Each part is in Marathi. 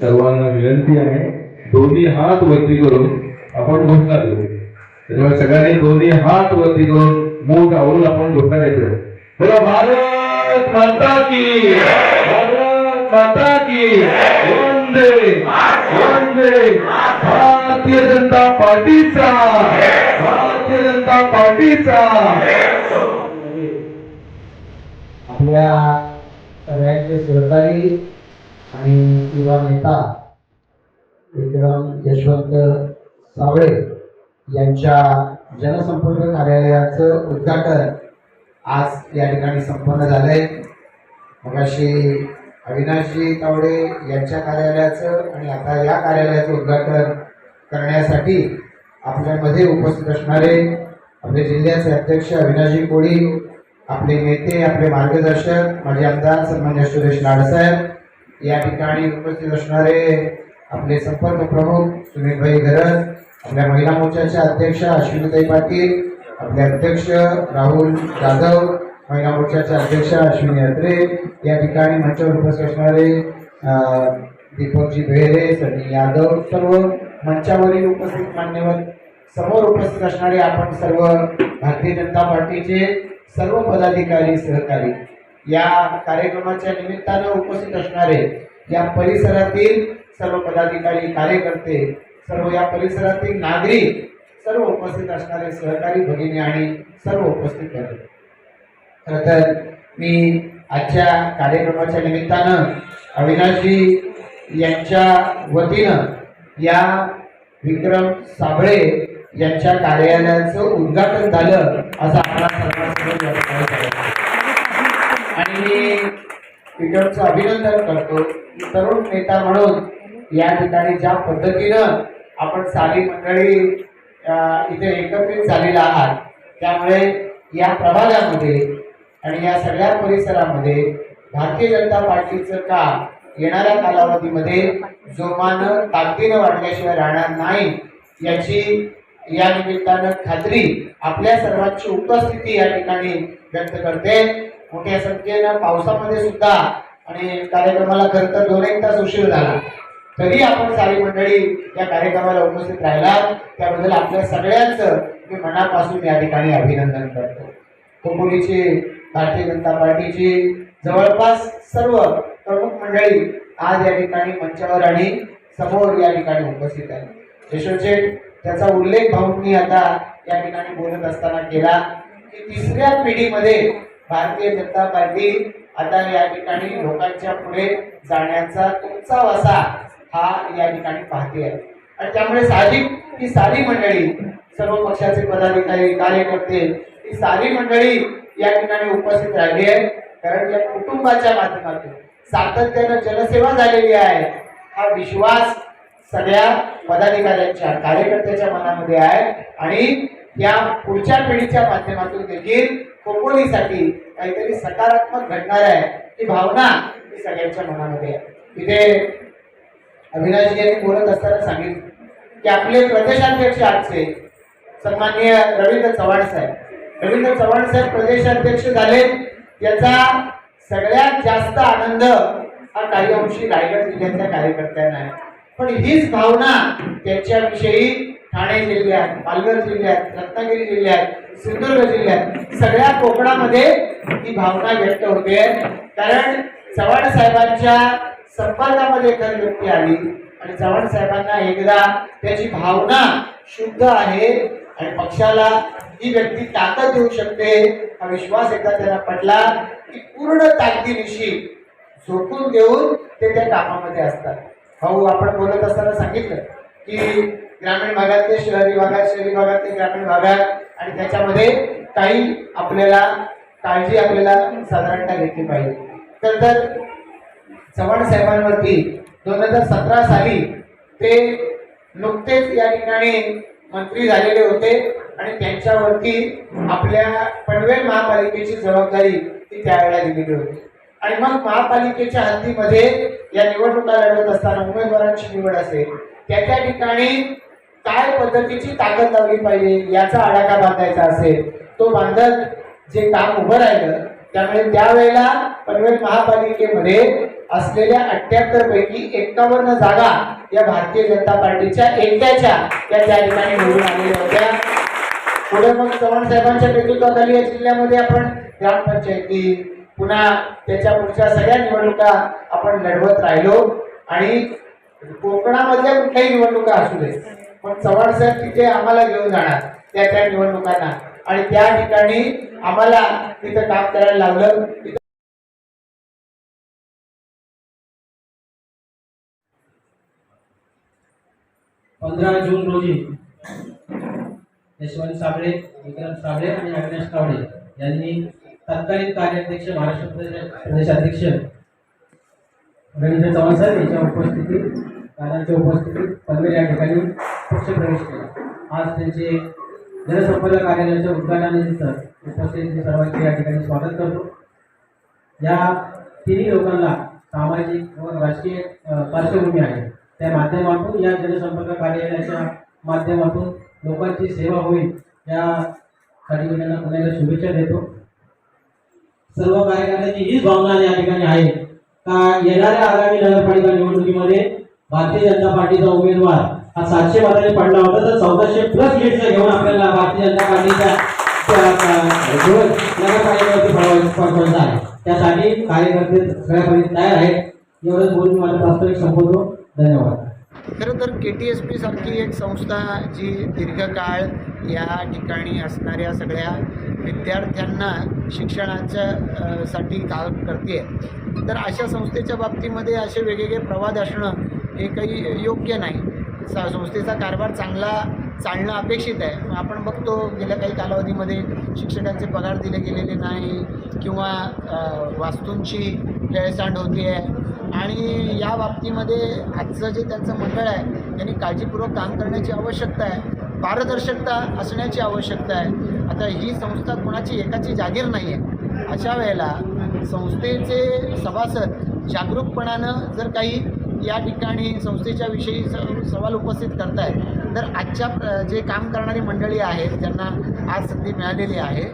सर्वांना विनंती आहे. दोन्ही हात वरती करून आपण घोषणा देऊ. त्याच्यामुळे सगळ्यांनी दोन्ही हात वरती करून मूठ आवरून आपण घोषणा देतो. बोला भारत माता की भारत माता की वंदे वंदे भारतीय जनता पार्टीचा! भारतीय जनता पार्टीचा! आपल्या सगळ्यांचे सहकारी आणि युवा नेता विक्रम यशवंत सावळे यांच्या जनसंपर्क कार्यालयाचं उद्घाटन आज या ठिकाणी संपन्न झालंय. मगाशी अविनाशजी तावडे यांच्या कार्यालयाचं आणि आता या कार्यालयाचं उद्घाटन करण्यासाठी आपल्यामध्ये उपस्थित असणारे आपले जिल्ह्याचे अध्यक्ष अविनाशजी कोळी आपले नेते आपले मार्गदर्शक माझे आमदार सन्मान्य सुरेश लाडसाहेब या ठिकाणी उपस्थित असणारे आपले संपर्क प्रमुख सुनीलभाई गरज आपल्या महिला मोर्चाच्या अध्यक्ष अश्विनीताई पाटील आपले अध्यक्ष राहुल जाधव महिला मोर्चाच्या अध्यक्ष अश्विनी अत्रे या ठिकाणी मंचावर उपस्थित असणारे दीपकजी बेहरे सनी यादव सर्व मंचावरील उपस्थित मान्यवर समोर उपस्थित असणारे आपण सर्व भारतीय जनता पार्टीचे सर्व पदाधिकारी सहकारी या कार्यक्रमाच्या निमित्तानं उपस्थित असणारे या परिसरातील सर्व पदाधिकारी कार्यकर्ते सर्व या परिसरातील नागरिक सर्व उपस्थित असणारे सहकारी भगिनी आणि सर्व उपस्थित करते. खरं तर मी आजच्या कार्यक्रमाच्या निमित्तानं अविनाशजी यांच्या वतीनं या विक्रम साबळे यांच्या कार्यालयाचं उद्घाटन झालं असं आपला सर्वांसमोर या ठिकाणी करायचं आहे. आणि मी विक्रमचं अभिनंदन करतो. की तरुण नेता म्हणून या ठिकाणी ज्या पद्धतीनं आपण सारी मंडळी इथे एकत्रित झालेला आहात त्यामुळे या प्रभागामध्ये आणि या सगळ्या परिसरामध्ये भारतीय जनता पार्टीचं काम येणाऱ्या कालावधीमध्ये जोमानं ताकदीनं वाढल्याशिवाय राहणार नाही याची या निमित्तानं खात्री आपल्या सर्वांची उपस्थिती या ठिकाणी व्यक्त करते. मोठ्या संख्येनं पावसामध्ये सुद्धा आणि कार्यक्रमाला खरं तर दोन एक तास उशीर झाला. तरी आपण सारी मंडळी या कार्यक्रमाला उपस्थित राहिला त्याबद्दल आपल्या सगळ्यांचं मी मनापासून या ठिकाणी अभिनंदन करतो. खोपोलीची भारतीय जनता पार्टीची जवळपास सर्व प्रमुख मंडळी आज या ठिकाणी मंचावर आणि समोर या ठिकाणी उपस्थित आहे यशोचे त्याचा उल्लेख भाऊंनी आता या ठिकाणी बोलत असताना केला की तिसऱ्या पिढीमध्ये भारतीय जनता पार्टी आता या ठिकाणी लोकांच्या पुढे जाण्याचा तुमचा वसा हा या ठिकाणी पाहते आहे. आणि त्यामुळे साधी ही सारी मंडळी सर्व पक्षाचे पदाधिकारी कार्यकर्ते ही सारी मंडळी या ठिकाणी उपस्थित राहिली आहे कारण या कुटुंबाच्या माध्यमातून सातत्यानं जनसेवा झालेली आहे. हा विश्वास सगळ्या पदाधिकाऱ्यांच्या कार्यकर्त्याच्या मनामध्ये आहे. आणि या पुढच्या पिढीच्या माध्यमातून देखील कोकणीसाठी काहीतरी सकारात्मक घडणार आहे ही भावना ही सगळ्यांच्या मनामध्ये आहे. इथे अविनाश यांनी बोलत असताना सांगितलं की आपले प्रदेशाध्यक्ष आजचे सन्माननीय रवींद्र चव्हाण साहेब. रवींद्र चव्हाण साहेब प्रदेशाध्यक्ष झाले. याचा सगळ्यात जास्त आनंद हा काही अंशी रायगड जिल्ह्यातल्या कार्यकर्त्यांना आहे. पण हीच भावना त्यांच्याविषयी ठाणे जिल्ह्यात पालघर जिल्ह्यात रत्नागिरी जिल्ह्यात सिंधुदुर्ग जिल्ह्यात सगळ्या कोकणामध्ये ही भावना व्यक्त होते. कारण चव्हाण साहेबांच्या संपर्कामध्ये एखादी व्यक्ती आली आणि चव्हाण साहेबांना एकदा त्याची भावना शुद्ध आहे आणि पक्षाला ही व्यक्ती ताकद देऊ शकते हा विश्वास एकदा त्यांना पटला की पूर्ण ताकदीनिशी झोकून देऊन ते त्या कामामध्ये असतात. भाऊ आपण बोलत असताना सांगितलं की ग्रामीण भागातले शहरी भागात शहरी भागातले ग्रामीण भागात. आणि त्याच्यामध्ये काही आपल्याला काळजी आपल्याला साधारणतः घेतली पाहिजे. तर तर चव्हाण साहेबांवरती दोन हजार सतरा साली ते नुकतेच या ठिकाणी मंत्री झालेले होते आणि त्यांच्यावरती आपल्या पनवेल महापालिकेची जबाबदारी ती त्यावेळेला दिलेली होती. आणि मग महापालिकेच्या हद्दीमध्ये या निवडणुका लढवत असताना उमेदवारांची निवड असेल त्या त्या ठिकाणी काय पद्धतीची ताकद लावली पाहिजे याचा आडाखा बांधायचा असेल तो बांधत जे काम उभं राहिलं त्यामुळे त्यावेळेला पनवेल महापालिकेमध्ये असलेल्या अठ्याहत्तर पैकी एक्कावन्न जागा या भारतीय जनता पार्टीच्या एकट्याच्या या त्या ठिकाणी निवडून आलेल्या होत्या. पुढे मग चव्हाण साहेबांच्या नेतृत्वाखाली या जिल्ह्यामध्ये आपण ग्रामपंचायती पुन्हा त्याच्या पुढच्या सगळ्या निवडणुका आपण लढवत राहिलो. आणि कोकणामधल्या कुठल्याही निवडणुका असू दे पण चव्हाण साहेब तिथे आम्हाला घेऊन जाणार त्या त्या निवडणुकांना. आणि त्या ठिकाणी आम्हाला तिथं काम करायला लावलं. पंधरा जून रोजी यशवंत साबळे विक्रम साबळे आणि अविनाश कावडे यांनी तत्कालीन कार्याध्यक्ष महाराष्ट्र प्रदेश प्रदेशाध्यक्ष रवींद्र चव्हाण साहेब यांच्या उपस्थितीत दादांच्या उपस्थितीत पनवेल या ठिकाणी पक्षप्रवेश केला. आज त्यांचे जनसंपर्क कार्यालयाच्या उद्घाटनानिमित्त उपस्थित सर्वांचे या ठिकाणी स्वागत करतो. या तिन्ही लोकांना सामाजिक व राजकीय पार्श्वभूमी आहे. त्या माध्यमातून या जनसंपर्क कार्यालयाच्या माध्यमातून लोकांची सेवा होईल यासाठी मी त्यांना पुन्हा एकदा शुभेच्छा देतो. सर्व कार्यकर्त्यांची हीच भावना या ठिकाणी आहे का येणाऱ्या आगामी नगरपालिका निवडणुकीमध्ये भारतीय जनता पार्टीचा उमेदवार हा सातशे वादाने पडला होता तर चौदाशे प्लस लीडचं घेऊन आपल्याला भारतीय जनता पार्टीच्या नगरपालिकेवरती आहे. त्यासाठी कार्यकर्ते सगळ्यापर्यंत तयार आहेत. एवढंच बोलून माझं प्रास्ताविक संबोधतो धन्यवाद. खरं तर के टी एस पी सारखी एक संस्था जी दीर्घकाळ या ठिकाणी असणाऱ्या सगळ्या विद्यार्थ्यांना शिक्षणाच्या साठी काम करते. तर अशा संस्थेच्या बाबतीमध्ये असे वेगवेगळे प्रवाद असणं हे काही योग्य नाही. सा संस्थेचा कारभार चांगला चालणं अपेक्षित आहे. मग आपण बघतो गेल्या काही कालावधीमध्ये शिक्षकांचे पगार दिले गेलेले नाही किंवा वास्तूंची हेळसांड होती. आहे आणि या बाबतीमध्ये आजचं जे त्यांचं मंडळ आहे त्यांनी काळजीपूर्वक काम करण्याची आवश्यकता आहे. पारदर्शकता असण्याची आवश्यकता आहे. आता ही संस्था कोणाची एकाची जागीर नाही आहे अशा वेळेला संस्थेचे सभासद जागरूकपणानं जर काही या ठिकाणी संस्थेच्या विषयी स सवाल उपस्थित करतायत. तर आजच्या जे काम करणारी मंडळी आहेत ज्यांना आज संधी मिळालेली आहे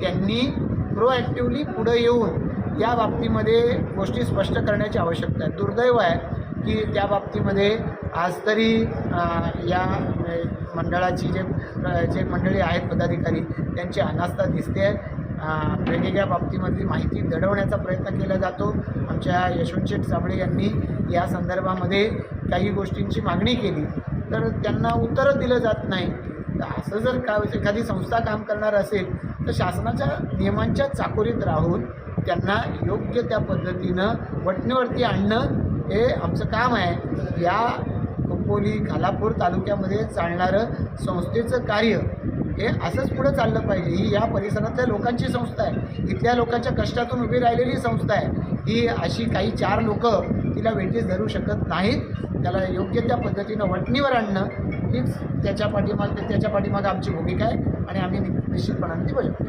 त्यांनी प्रोॲक्टिवली पुढं येऊन या बाबतीमध्ये गोष्टी स्पष्ट करण्याची आवश्यकता आहे. दुर्दैव आहे की त्या बाबतीमध्ये आज तरी या मंडळाची जे जे मंडळी आहेत पदाधिकारी त्यांची अनास्था दिसते आहे वेगवेगळ्या बाबतीमधली माहिती दडवण्याचा प्रयत्न केला जातो. आमच्या यशवंत शेठ साबळे यांनी या संदर्भामध्ये काही गोष्टींची मागणी केली. तर त्यांना उत्तरं दिलं जात नाही. तर असं जर का एखादी संस्था काम करणार असेल तर शासनाच्या नियमांच्या चाकोरीत राहून त्यांना योग्य त्या पद्धतीनं वटणीवरती आणणं हे आमचं काम आहे. या खोपोली खालापूर तालुक्यामध्ये चालणारं संस्थेचं कार्य हे असंच पुढं चाललं पाहिजे. ही या परिसरातल्या लोकांची संस्था आहे. इथल्या लोकांच्या कष्टातून उभी राहिलेली संस्था आहे. ही अशी काही चार लोक तिला वेटीस धरू शकत नाहीत. त्याला योग्य त्या पद्धतीनं वटणीवर आणणं हीच त्याच्या पाठीमाग त्याच्या पाठीमागं आमची भूमिका आहे आणि आम्ही निश्चितपणाने ती बजावतो.